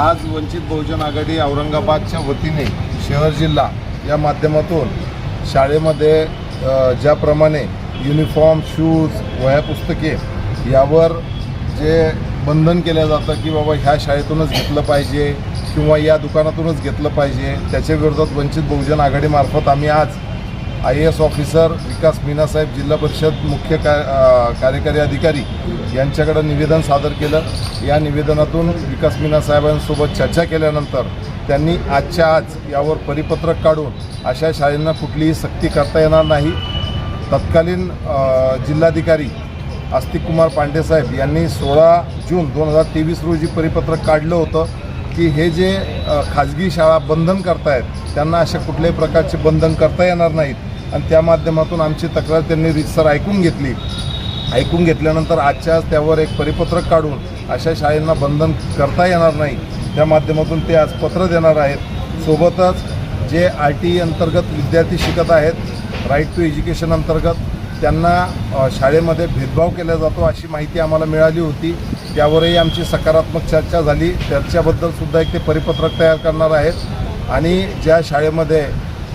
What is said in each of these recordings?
आज वंचित बहुजन आघाडी औरंगाबादच्या वतीने शहर जिल्हा या माध्यमातून शाळेमध्ये ज्याप्रमाणे युनिफॉर्म शूज वह्या पुस्तके यावर जे बंधन केलं जातं की बाबा ह्या शाळेतूनच घेतलं पाहिजे किंवा या दुकानातूनच घेतलं पाहिजे त्याच्या विरोधात वंचित बहुजन आघाडीमार्फत आम्ही आज I A S officer Vikas मीनासाहेब जिल्हा परिषद मुख्य का कार्यकारी अधिकारी यांच्याकडं निवेदन सादर केलं. या निवेदनातून विकास मीनासाहेबांसोबत चर्चा केल्यानंतर त्यांनी आजच्या आज यावर परिपत्रक काढून अशा शाळेंना कुठलीही सक्ती करता येणार नाही. तत्कालीन जिल्हाधिकारी आस्तिक कुमार पांडेसाहेब यांनी सोळा जून दोन हजार तेवीस रोजी परिपत्रक काढलं होतं की हे जे खाजगी शाळा बंधन करतायत त्यांना अशा कुठल्याही प्रकारचे बंधन करता येणार नाहीत. आणि त्या माध्यमातून आमची तक्रार त्यांनी रितसर ऐकून घेतली. ऐकून घेतल्यानंतर आजच्या आज त्यावर एक परिपत्रक काढून अशा शाळेंना बंधन करता येणार नाही. त्या माध्यमातून ते आज पत्र देणार आहेत. सोबतच जे आर टी अंतर्गत विद्यार्थी शिकत आहेत राईट टू एज्युकेशन अंतर्गत त्यांना शाळेमध्ये भेदभाव केला जातो अशी माहिती आम्हाला मिळाली होती. त्यावरही आमची सकारात्मक चर्चा झाली. चर्चाबद्दलसुद्धा एक ते परिपत्रक तयार करणार आहेत. आणि ज्या शाळेमध्ये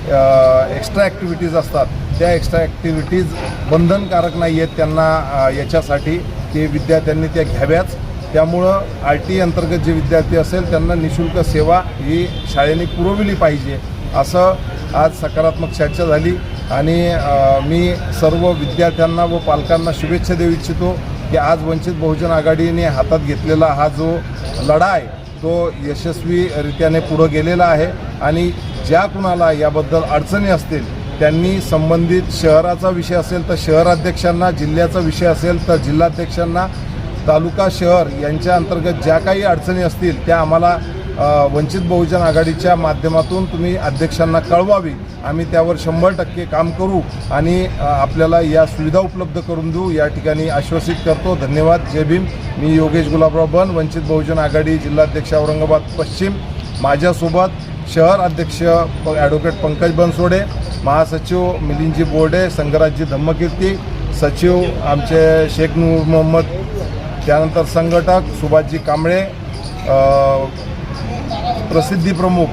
एक्स्ट्रा ॲक्टिव्हिटीज असतात. त्या एक्स्ट्रा ॲक्टिव्हिटीज बंधनकारक नाही आहेत त्यांना याच्यासाठी. ते विद्यार्थ्यांनी त्या घ्याव्याच. त्यामुळं आर टी अंतर्गत जे विद्यार्थी असेल त्यांना निशुल्क सेवा ही शाळेने पुरविली पाहिजे. असं आज सकारात्मक चर्चा झाली. आणि मी सर्व विद्यार्थ्यांना व पालकांना शुभेच्छा देऊ इच्छितो की आज वंचित बहुजन आघाडीने हातात घेतलेला हा जो लढा आहे तो यशस्वीरित्याने पुढं गेलेला आहे. आणि ज्या कुणाला याबद्दल अडचणी असतील त्यांनी संबंधित शहराचा विषय असेल तर शहराध्यक्षांना जिल्ह्याचा विषय असेल तर जिल्हाध्यक्षांना तालुका शहर यांच्या अंतर्गत ज्या काही अडचणी असतील त्या आम्हाला वंचित बहुजन आघाडीच्या माध्यमातून तुम्ही अध्यक्षांना कळवावी. आम्ही त्यावर शंभर टक्के काम करू आणि आपल्याला या सुविधा उपलब्ध करून देऊ. या ठिकाणी आश्वासित करतो. धन्यवाद. जय भीम. मी योगेश गुलाबराव बन वंचित बहुजन आघाडी जिल्हाध्यक्ष औरंगाबाद पश्चिम. माझ्यासोबत शहर अध्यक्ष प- ॲडव्होकेट पंकज बनसोडे महासचिव मिलिंदजी बोर्डे संगराजी धम्मकीर्ती सचिव आमचे शेख नूर मोहम्मद त्यानंतर संघटक सुभाषजी कांबळे प्रसिद्धी प्रमुख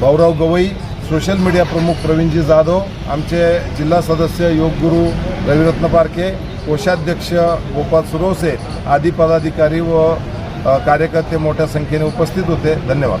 भाऊराव गवई सोशल मीडिया प्रमुख प्रवीणजी जाधव आमचे जिल्हा सदस्य योगगुरू रविरत्न पारखे कोषाध्यक्ष गोपाल सुरवसे आदी पदाधिकारी व कार्यकर्ते मोठ्या संख्येने उपस्थित होते. धन्यवाद.